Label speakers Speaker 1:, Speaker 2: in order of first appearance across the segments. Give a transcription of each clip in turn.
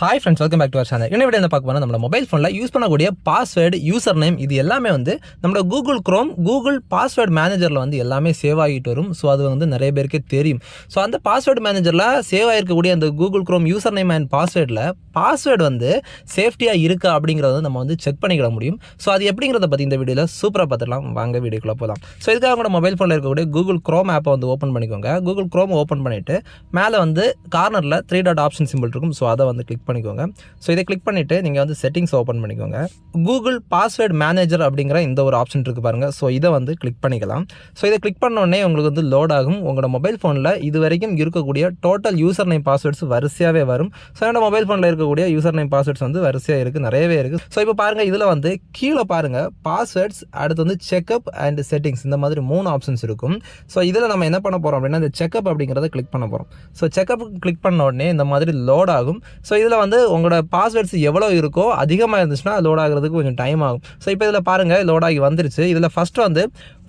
Speaker 1: Hi friends welcome back to our channel என்ன விட என்ன பார்க்க போனால் நம்ம மொபைல் ஃபோனில் யூஸ் பண்ணக்கூடிய பாஸ்வேர்டு யூசர் நேம் இது எல்லாமே வந்து நம்மளோட கூகுள் க்ரோம் கூகுள் பாஸ்வேர்டு மேனேஜரில் வந்து எல்லாமே சேவ் ஆகிட்டு வரும். ஸோ அது வந்து நிறைய பேருக்கு தெரியும். ஸோ அந்த பாஸ்வேர்டு மேனேஜரில் சேவ் ஆகிருக்கக்கூடிய அந்த Google Chrome user name and பாஸ்வேர்டில் password வந்து சேஃப்டியாக இருக்கா அப்படிங்கிறத வந்து நம்ம வந்து செக் பண்ணிக்கிட முடியும். ஸோ அது எப்படிங்கிறத பற்றி இந்த வீடியோவில் சூப்பராக பார்த்துக்கலாம் வாங்க வீடியோக்குள்ளே போகலாம் ஸோ இதுக்காக கூட மொபைல் ஃபோனில் இருக்கக்கூடிய கூகுள் க்ரோம் ஆப்பை வந்து ஓப்பன் பண்ணிக்கோங்க. கூகுள் க்ரோம் ஓப்பன் பண்ணிவிட்டு மேலே வந்து கார்னரில் த்ரீ டாட் ஆப்ஷன் சிம்பிள் இருக்கும். ஸோ அதை வந்து கிளிக் பண்ணிக்கோங்க. ஸோ இதை கிளிக் பண்ணிவிட்டு நீங்கள் வந்து செட்டிங்ஸ் ஓப்பன் பண்ணிக்கோங்க. கூகுள் பாஸ்வேர்டு மேனேஜர் அப்படிங்கிற இந்த ஒரு ஆப்ஷன் இருக்குது பாருங்கள் ஸோ இதை வந்து கிளிக் பண்ணிக்கலாம். ஸோ இதை கிளிக் பண்ண உடனே உங்களுக்கு வந்து லோட் ஆகும். உங்களோட மொபைல் ஃபோனில் இது வரைக்கும் இருக்கக்கூடிய டோட்டல் யூசர் நேம் பாஸ்வேர்ட்ஸ் வரிசையாகவே வரும். ஸோ என்னோட மொபைல் ஃபோனில் இருக்கக்கூடிய யூசர் நேம் பாஸ்வேர்ட்ஸ் வந்து வரிசையாக இருக்குது நிறையவே இருக்குது ஸோ இப்போ பாருங்கள் இதில் வந்து கீழே பாருங்கள் பாஸ்வேர்ட்ஸ் அடுத்து வந்து செக்அப் அண்ட் செட்டிங்ஸ் இந்த மாதிரி மூணு ஆப்ஷன்ஸ் இருக்கும். ஸோ இதில் நம்ம என்ன பண்ண போகிறோம் அப்படின்னா இந்த செக்அப் அப்படிங்கிறத கிளிக் பண்ண போகிறோம் ஸோ செக்அப் கிளிக் பண்ண உடனே இந்த மாதிரி லோட் ஆகும். ஸோ இதில் வந்து உங்களோட பாஸ்வேர்ட்ஸ் எவ்வளோ இருக்கோ அதிகமாக இருந்துச்சுன்னா லோட் ஆகிறதுக்கு கொஞ்சம் டைம் ஆகும். ஸோ இப்போ இதில் பாருங்கள் லோட் ஆகி வந்துருச்சு. இதில் ஃபஸ்ட்டு வந்து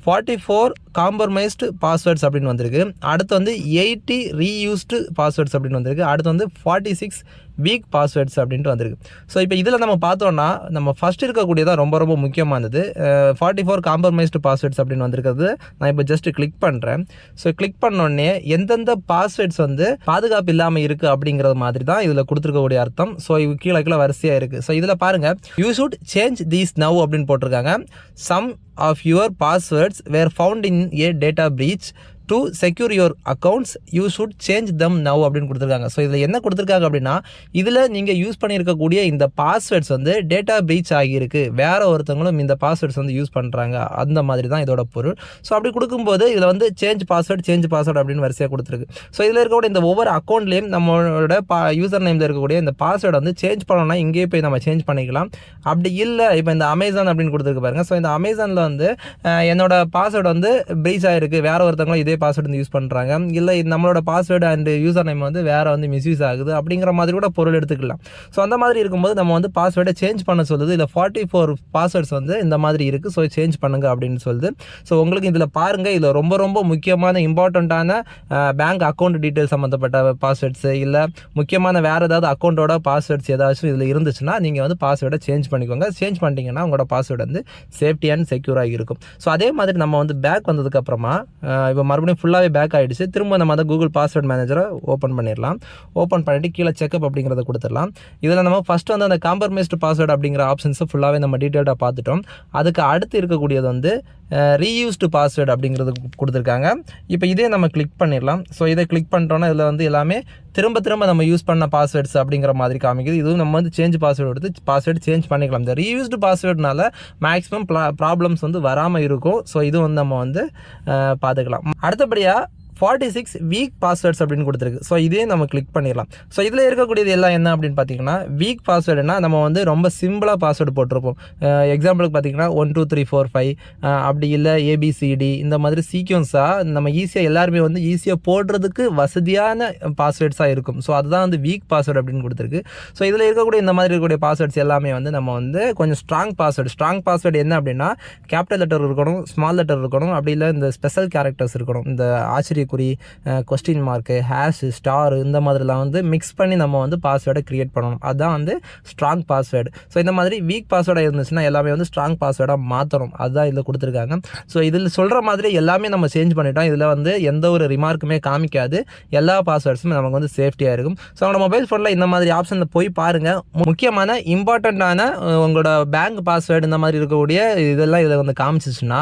Speaker 1: ஃபார்ட்டி ஃபோர் காம்ப்ரமைஸ்டு பாஸ்வேர்ட்ஸ் அப்படின்னு வந்திருக்கு. அடுத்து வந்து எயிட்டி ரீயூஸ்டு பாஸ்வேர்ட்ஸ் அப்படின்னு வந்திருக்கு. அடுத்து வந்து ஃபார்ட்டி சிக்ஸ் வீக் பாஸ்வேர்ட்ஸ் அப்படின்ட்டு வந்திருக்கு. ஸோ இப்போ இதில் நம்ம பார்த்தோன்னா நம்ம ஃபஸ்ட் இருக்கக்கூடியதான் ரொம்ப ரொம்ப முக்கியமானது. ஃபார்ட்டி ஃபோர் காம்ப்ரமைஸ்டு பாஸ்வேர்ட்ஸ் அப்படின்னு வந்திருக்கிறது. நான் இப்போ ஜஸ்ட் கிளிக் பண்ணுறேன் ஸோ கிளிக் பண்ணோடனே எந்தெந்த பாஸ்வேர்ட்ஸ் வந்து பாதுகாப்பு இல்லாமல் இருக்குது அப்படிங்கிறது மாதிரி தான் இதில் கொடுத்துருக்கக்கூடிய அர்த்தம். ஸோ இது கீழே கீழே வரிசையாக இருக்குது ஸோ இதில் பாருங்கள் you should change these now அப்படின்னு போட்டிருக்காங்க. Some of your passwords were found in a data breach to secure your accounts you should change them now அப்படின்னு கொடுத்துருக்காங்க. ஸோ இதில் என்ன கொடுத்துருக்காங்க அப்படின்னா இதில் நீங்கள் யூஸ் பண்ணியிருக்கக்கூடிய இந்த பாஸ்வேர்ட்ஸ் வந்து டேட்டா பிரீச் ஆகியிருக்கு. வேறு ஒருத்தவங்களும் இந்த பாஸ்வேர்ட்ஸ் வந்து யூஸ் பண்ணுறாங்க அந்த மாதிரி தான் இதோட பொருள். ஸோ அப்படி கொடுக்கும்போது இதில் வந்து சேஞ்ச் பாஸ்வேர்ட் சேஞ்ச் பாஸ்வேர்ட் அப்படின்னு வரிசையாக கொடுத்துருக்கு. ஸோ இதில் இருக்கக்கூடிய இந்த ஒவ்வொரு அக்கௌண்ட்லேயும் நம்மளோட பா யூசர் நேமில் இருக்கக்கூடிய இந்த பாஸ்வேர்டை வந்து சேஞ்ச் பண்ணோம்னா இங்கேயே போய் நம்ம சேஞ்ச் பண்ணிக்கலாம். அப்படி இல்லை இப்போ இந்த அமேசான் அப்படின்னு கொடுத்துருக்கு பாருங்க. ஸோ இந்த அமேசானில் வந்து என்னோட பாஸ்வேர்டு வந்து பிரீச் ஆகிருக்கு வேறு ஒருத்தவங்களும் இதே பாஸ்வேர்டு வந்து யூஸ் பண்ணுறாங்க இல்லை நம்மளோட பாஸ்வேர்டு அண்ட் யூசர் நேம் வந்து வேறு வந்து மிஸ்யூஸ் ஆகுது. அப்படிங்கிற மாதிரி கூட பொருள் எடுத்துக்கலாம். ஸோ அந்த மாதிரி இருக்கும்போது நம்ம வந்து பாஸ்வேர்டை சேஞ்ச் பண்ண சொல்லுது. இல்லை ஃபார்ட்டி ஃபோர் பாஸ்வேர்ட்ஸ் வந்து இந்த மாதிரி இருக்குது ஸோ சேஞ்ச் பண்ணுங்க அப்படின்னு சொல்லுது. ஸோ உங்களுக்கு இதில் பாருங்கள் இதில் ரொம்ப ரொம்ப முக்கியமான இம்பார்ட்டண்ட்டான பேங்க் அக்கௌண்ட் டீட்டெயில் சம்மந்தப்பட்ட பாஸ்வேர்ட்ஸு இல்லை முக்கியமான வேறு ஏதாவது அக்கௌண்ட்டோட பாஸ்வேர்ட்ஸ் ஏதாச்சும் இதில் இருந்துச்சுன்னா நீங்கள் வந்து பாஸ்வேர்டை சேஞ்ச் பண்ணிக்கோங்க. சேஞ்ச் பண்ணிட்டீங்கன்னா உங்களோட பாஸ்வேர்டு வந்து சேஃப்டி அண்ட் செக்யூராக இருக்கும். ஸோ அதே மாதிரி நம்ம வந்து பேக் வந்ததுக்கப்புறமா இப்போ மறுபடியும் மறுபடியும் ஃபுல்லாகவே பேக் ஆகிடுச்சு திரும்ப நம்ம அந்த கூகுள் பாஸ்வேர்ட் மேனேஜரை ஓப்பன் பண்ணிடலாம். ஓப்பன் பண்ணிவிட்டு கீழே செக்அப் அப்படிங்கிறத கொடுத்துடலாம். இதில் நம்ம ஃபஸ்ட்டு வந்து அந்த காம்பர்மைஸ்டு பாஸ்வேர்டு அப்படிங்கிற ஆப்ஷன்ஸை ஃபுல்லாகவே நம்ம டீட்டெயில்டாக பார்த்துட்டோம். அதுக்கு அடுத்து இருக்கக்கூடியது வந்து ரீயூஸ்டு பாஸ்வேர்டு அப்படிங்கிறது கொடுத்துருக்காங்க. இப்போ இதே நம்ம கிளிக் பண்ணிடலாம். ஸோ இதை கிளிக் பண்ணிட்டோன்னா இதில் வந்து எல்லாமே திரும்ப திரும்ப நம்ம யூஸ் பண்ண பாஸ்வேர்ட்ஸ் அப்படிங்கிற மாதிரி காமிக்குது. இதுவும் நம்ம வந்து சேஞ்ச் பாஸ்வேர்டு எடுத்து பாஸ்வேர்டு சேஞ்ச் பண்ணிக்கலாம். இந்த ரீயூஸ்டு பாஸ்வேர்டுனால மேக்ஸிமம் ப்ராப்ளம்ஸ் வந்து வராமல் இருக்கும். ஸோ இதுவும் வந்து நம்ம வந்து பார்த்துக்கலாம். அடுத்தபடியாக ஃபார்ட்டி சிக்ஸ் வீக் பாஸ்வேர்ட்ஸ் அப்படின்னு கொடுத்துருக்கு. ஸோ இதே நம்ம கிளிக் பண்ணிடலாம். ஸோ இதில் இருக்கக்கூடியது எல்லாம் என்ன அப்படின்னு பார்த்தீங்கன்னா வீக் பாஸ்வேர்டுனா நம்ம வந்து ரொம்ப சிம்பிளாக பாஸ்வேர்டு போட்டிருப்போம். எக்ஸாம்பிளுக்கு பார்த்தீங்கன்னா one two three four five அப்படி இல்லை ஏபிசிடி இந்த மாதிரி சீக்வன்ஸாக நம்ம ஈஸியாக எல்லாருமே வந்து ஈஸியாக போடுறதுக்கு வசதியான பாஸ்வேர்ட்ஸாக இருக்கும். ஸோ அதுதான் வந்து வீக் பாஸ்வேர்டு அப்படின்னு கொடுத்துருக்கு. ஸோ இதில் இருக்கக்கூடிய இந்த மாதிரி இருக்கக்கூடிய பாஸ்வேர்ட்ஸ் எல்லாமே வந்து நம்ம வந்து கொஞ்சம் ஸ்ட்ராங் பாஸ்வேர்டு ஸ்ட்ராங் பாஸ்வேர்டு என்ன அப்படின்னா கேபிட்டல் லெட்டர் இருக்கணும் ஸ்மால் லெட்டர் இருக்கணும் அப்படி இல்லை இந்த ஸ்பெஷல் கேரக்டர்ஸ் இருக்கணும். இந்த குறி கொஸ்டின் மார்க்கு ஹேஷு ஸ்டார் இந்த மாதிரிலாம் வந்து மிக்ஸ் பண்ணி நம்ம வந்து பாஸ்வேர்டை க்ரியேட் பண்ணணும். அதுதான் வந்து ஸ்ட்ராங் பாஸ்வேர்டு ஸோ இந்த மாதிரி வீக் பாஸ்வேர்டாக இருந்துச்சுன்னா எல்லாமே வந்து ஸ்ட்ராங் பாஸ்வேர்டாக மாற்றணும் அதுதான் இதில் கொடுத்துருக்காங்க. ஸோ இதில் சொல்கிற மாதிரி எல்லாமே நம்ம சேஞ்ச் பண்ணிட்டோம். இதில் வந்து எந்த ஒரு ரிமார்க்குமே காமிக்காது. எல்லா பாஸ்வேர்ட்ஸுமே நமக்கு வந்து சேஃப்டியாக இருக்கும். ஸோ உங்களோட மொபைல் ஃபோனில் இந்த மாதிரி ஆப்ஷனில் போய் பாருங்கள் முக்கியமான இம்பார்ட்டண்ட்டான உங்களோட பேங்க் பாஸ்வேர்டு இந்த மாதிரி இருக்கக்கூடிய இதெல்லாம் இதில் வந்து காமிச்சிச்சுன்னா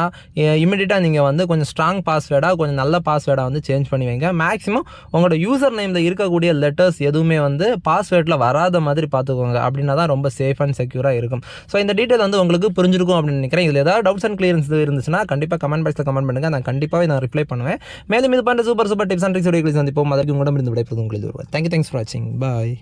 Speaker 1: இமிடியட்டாக நீங்கள் வந்து கொஞ்சம் ஸ்ட்ராங் பாஸ்வேர்டாக கொஞ்சம் நல்ல பாஸ்வேர்டாக வந்து சேஞ்ச் பண்ணி வைங்க. மேக்ஸிமம் உங்களோட யூசர் நேமில் இருக்கக்கூடிய லெட்டர்ஸ் எதுவுமே வந்து பாஸ்வேர்டில் வராத மாதிரி பார்த்துக்கோங்க. அப்படின்னா தான் ரொம்ப சேஃப் அண்ட் செக்யூராக இருக்கும். ஸோ இந்த டீட்டெயில் வந்து உங்களுக்கு புரிஞ்சிருக்கும் அப்படின்னு நினைக்கிறேன். இதில் ஏதாவது டவுட்ஸ் அண்ட் கிளியர்ஸ் இருந்துச்சுன்னா கண்டிப்பாக கமெண்ட் பாக்ஸில் கமெண்ட் பண்ணுங்கள் நான் கண்டிப்பாகவே நான் ரிப்ளை பண்ணுவேன். மேலும் இது பண்ணுற super super tips and tricks வீடியோக்கள் சந்திப்போம். அதற்கு உங்களிடம் இருந்து விடைப்பது உங்களுக்கு தேங்க்யூ தேங்க்ஸ் ஃபார் வாட்சிங் பாய்